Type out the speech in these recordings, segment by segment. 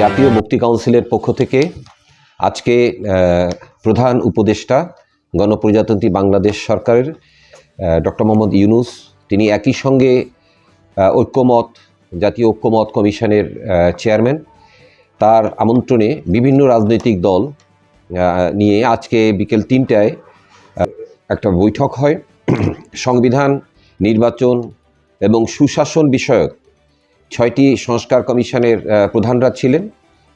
জাতীয় মুক্তি কাউন্সিলের পক্ষ থেকে আজকে প্রধান উপদেষ্টা গণপ্রজাতন্ত্রী বাংলাদেশ সরকারের ডক্টর মোহাম্মদ ইউনুস, তিনি একই সঙ্গে ঐক্যমত, জাতীয় ঐক্যমত কমিশনের চেয়ারম্যান। তার আমন্ত্রণে বিভিন্ন রাজনৈতিক দল নিয়ে আজকে বিকেল তিনটায় একটা বৈঠক হয়। সংবিধান, নির্বাচন এবং সুশাসন বিষয়ক ছয়টি সংস্কার কমিশনের প্রধানরা ছিলেন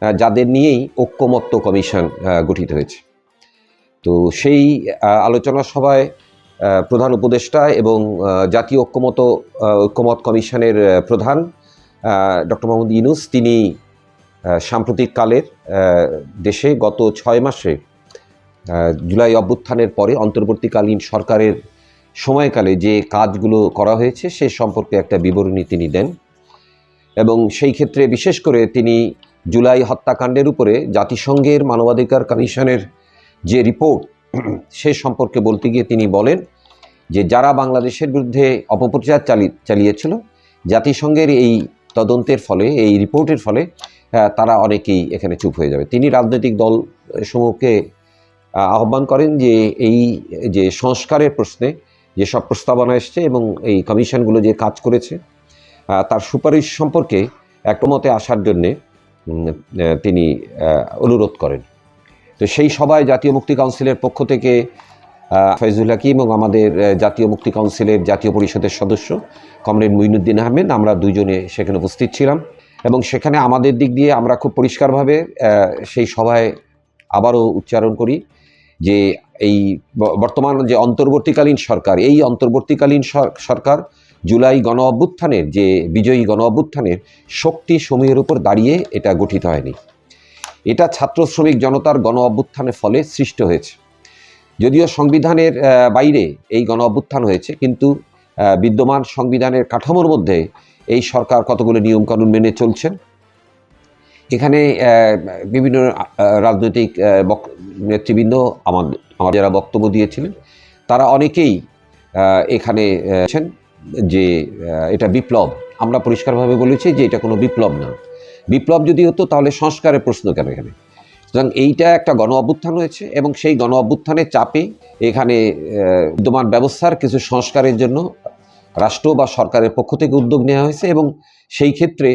যাদের নিয়েই ঐক্যমত্য কমিশন গঠিত হয়েছে। তো সেই আলোচনা সভায় প্রধান উপদেষ্টা এবং জাতীয় ঐক্যমত ঐক্যমত কমিশনের প্রধান ডক্টর মোহাম্মদ ইনুস তিনি আহ, সাম্প্রতিক কালের আহ, দেশে গত ছয় মাসে জুলাই অভ্যুত্থানের পরে অন্তর্বর্তীকালীন সরকারের সময়কালে যে কাজগুলো করা হয়েছে সে সম্পর্কে একটা বিবরণী তিনি দেন। এবং সেই ক্ষেত্রে বিশেষ করে তিনি জুলাই হত্যাকাণ্ডের উপরে জাতিসংঘের মানবাধিকার কমিশনের যে রিপোর্ট, সে সম্পর্কে বলতে গিয়ে তিনি বলেন যে যারা বাংলাদেশের বিরুদ্ধে অপপ্রচার চালি, চালিয়েছিল, জাতিসংঘের এই তদন্তের ফলে, এই রিপোর্টের ফলে তারা অনেকেই এখানে চুপ হয়ে যাবে। তিনি রাজনৈতিক দল সমূহকে আহ্বান করেন যে এই যে সংস্কারের প্রশ্নে যে সব প্রস্তাবনা এসছে এবং এই কমিশনগুলো যে কাজ করেছে তার সুপারিশ সম্পর্কে একমতে আসার জন্যে তিনি অনুরোধ করেন। তো সেই সভায় জাতীয় মুক্তি কাউন্সিলের পক্ষ থেকে ফয়জুল হাকিম এবং আমাদের জাতীয় মুক্তি কাউন্সিলের জাতীয় পরিষদের সদস্য কমরেড মুইনুদ্দিন আহমেদ, আমরা দুইজনে সেখানে উপস্থিত ছিলাম। এবং সেখানে আমাদের দিক দিয়ে আমরা খুব পরিষ্কারভাবে সেই সভায় আবারও উচ্চারণ করি যে এই বর্তমান যে অন্তর্বর্তীকালীন সরকার, এই অন্তর্বর্তীকালীন সরকার জুলাই গণ অভ্যুত্থানের যে বিজয়ী গণ অভ্যুত্থানের শক্তি সমূহের উপর দাঁড়িয়ে এটা গঠিত হয়নি। এটা ছাত্র শ্রমিক জনতার গণ অভ্যুত্থানের ফলে সৃষ্ট হয়েছে। যদিও সংবিধানের বাইরে এই গণ অভ্যুত্থান হয়েছে, কিন্তু বিদ্যমান সংবিধানের কাঠামোর মধ্যে এই সরকার কতগুলো নিয়মকানুন মেনে চলছেন? এখানে বিভিন্ন রাজনৈতিক নেতৃবৃন্দ আমাদের আমার যারা বক্তব্য দিয়েছিলেন, তারা অনেকেই এখানে যে এটা বিপ্লব। আমরা পরিষ্কারভাবে বলেছি যে এটা কোনো বিপ্লব না। বিপ্লব যদি হতো তাহলে সংস্কারের প্রশ্ন কেন এখানে? সুতরাং এইটা একটা গণ অভ্যুত্থান হয়েছে এবং সেই গণ অভ্যুত্থানের চাপে এখানে বিদ্যমান ব্যবস্থার কিছু সংস্কারের জন্য রাষ্ট্র বা সরকারের পক্ষ থেকে উদ্যোগ নেওয়া হয়েছে এবং সেই ক্ষেত্রে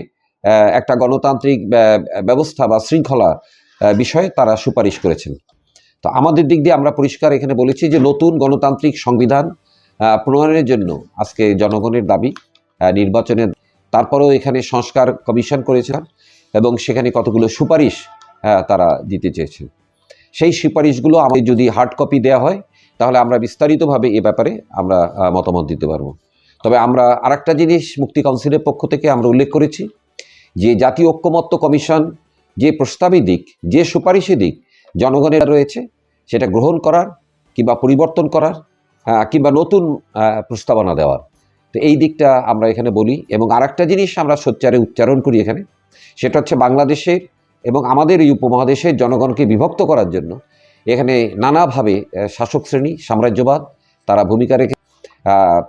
একটা গণতান্ত্রিক ব্যবস্থা বা শৃঙ্খলা বিষয়ে তারা সুপারিশ করেছেন। তো আমাদের দিক দিয়ে আমরা পরিষ্কার এখানে বলেছি যে নতুন গণতান্ত্রিক সংবিধান প্রণয়নের জন্য আজকে জনগণের দাবি নির্বাচনের। তারপরেও এখানে সংস্কার কমিশন করেছিলেন এবং সেখানে কতগুলো সুপারিশ তারা দিতে চেয়েছেন সেই সুপারিশগুলো আমাদের যদি হার্ড কপি দেওয়া হয়, তাহলে আমরা বিস্তারিতভাবে এ ব্যাপারে আমরা মতামত দিতে পারব। তবে আমরা আরেকটা জিনিস মুক্তি কাউন্সিলের পক্ষ থেকে আমরা উল্লেখ করেছি, যে জাতীয় ঐক্যমত্য কমিশন যে প্রস্তাবই দিক, যে সুপারিশই দিক, জনগণের রয়েছে, সেটা গ্রহণ করার কিংবা পরিবর্তন করার কিংবা নতুন প্রস্তাবনা দেওয়ার। তো এই দিকটা আমরা এখানে বলি। এবং আরেকটা জিনিস আমরা সোচ্চারে উচ্চারণ করি এখানে, সেটা হচ্ছে বাংলাদেশের এবং আমাদের এই উপমহাদেশের জনগণকে বিভক্ত করার জন্য এখানে নানাভাবে শাসক শ্রেণি, সাম্রাজ্যবাদ, তারা ভূমিকা রেখে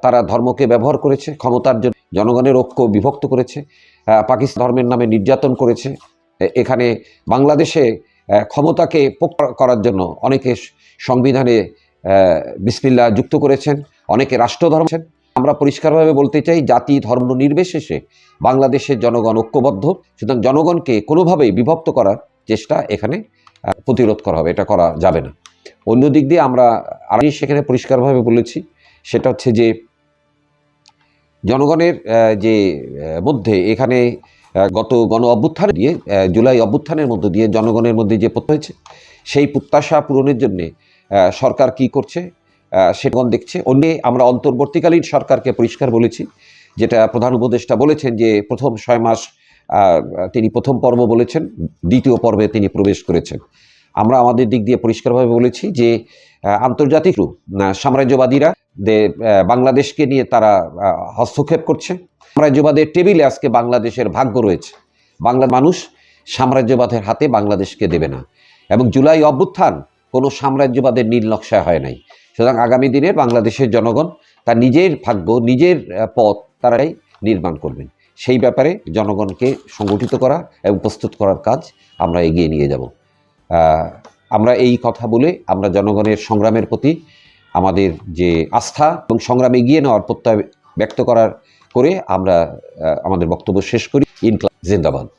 তারা ধর্মকে ব্যবহার করেছে, ক্ষমতার জন্য জনগণের ঐক্য বিভক্ত করেছে পাকিস্তান ধর্মের নামে নির্যাতন করেছে। এখানে বাংলাদেশে ক্ষমতাকে পোক করার জন্য অনেকে সংবিধানে বিসমিল্লা যুক্ত করেছেন, অনেকে রাষ্ট্রধর্ম। আমরা পরিষ্কারভাবে বলতে চাই, জাতি, ধর্ম নির্বিশেষে বাংলাদেশের জনগণ ঐক্যবদ্ধ সুতরাং জনগণকে কোনোভাবেই বিভক্ত করার চেষ্টা এখানে প্রতিরোধ করা হবে, এটা করা যাবে না অন্য দিক দিয়ে আমরা আর সেখানে পরিষ্কারভাবে বলেছি, সেটা হচ্ছে যে জনগণের যে মধ্যে এখানে গত গণ অভ্যুত্থান দিয়ে জুলাই অভ্যুত্থানের মধ্য দিয়ে জনগণের মধ্যে যে প্রত্যয় হয়েছে, সেই প্রত্যাশা পূরণের জন্যে সরকার কি করছে সেগণ দেখছে। অন্য আমরা অন্তর্বর্তীকালীন সরকারকে পরিষ্কার বলেছি, যেটা প্রধান উপদেষ্টা বলেছেন যে প্রথম ছয় মাস তিনি প্রথম পর্ব বলেছেন, দ্বিতীয় পর্বে তিনি প্রবেশ করেছেন। আমরা আমাদের দিক দিয়ে পরিষ্কারভাবে বলেছি যে আন্তর্জাতিক সাম্রাজ্যবাদীরা বাংলাদেশকে নিয়ে তারা হস্তক্ষেপ করছে। সাম্রাজ্যবাদের টেবিলে আজকে বাংলাদেশের ভাগ্য রয়েছে। বাংলা মানুষ সাম্রাজ্যবাদের হাতে বাংলাদেশকে দেবে না। এবং জুলাই অভ্যুত্থান কোনো সাম্রাজ্যবাদের নীল নকশায় হয় নাই। সুতরাং আগামী দিনের বাংলাদেশের জনগণ তার নিজের ভাগ্য, নিজের পথ তারাই নির্মাণ করবেন। সেই ব্যাপারে জনগণকে সংগঠিত করা এবং প্রস্তুত করার কাজ আমরা এগিয়ে নিয়ে যাব। আমরা এই কথা বলে আমরা জনগণের সংগ্রামের প্রতি আমাদের যে আস্থা এবং সংগ্রাম এগিয়ে নেওয়ার প্রত্যয় ব্যক্ত করার করে আমরা আমাদের বক্তব্য শেষ করি। ইনকলাব জিন্দাবাদ।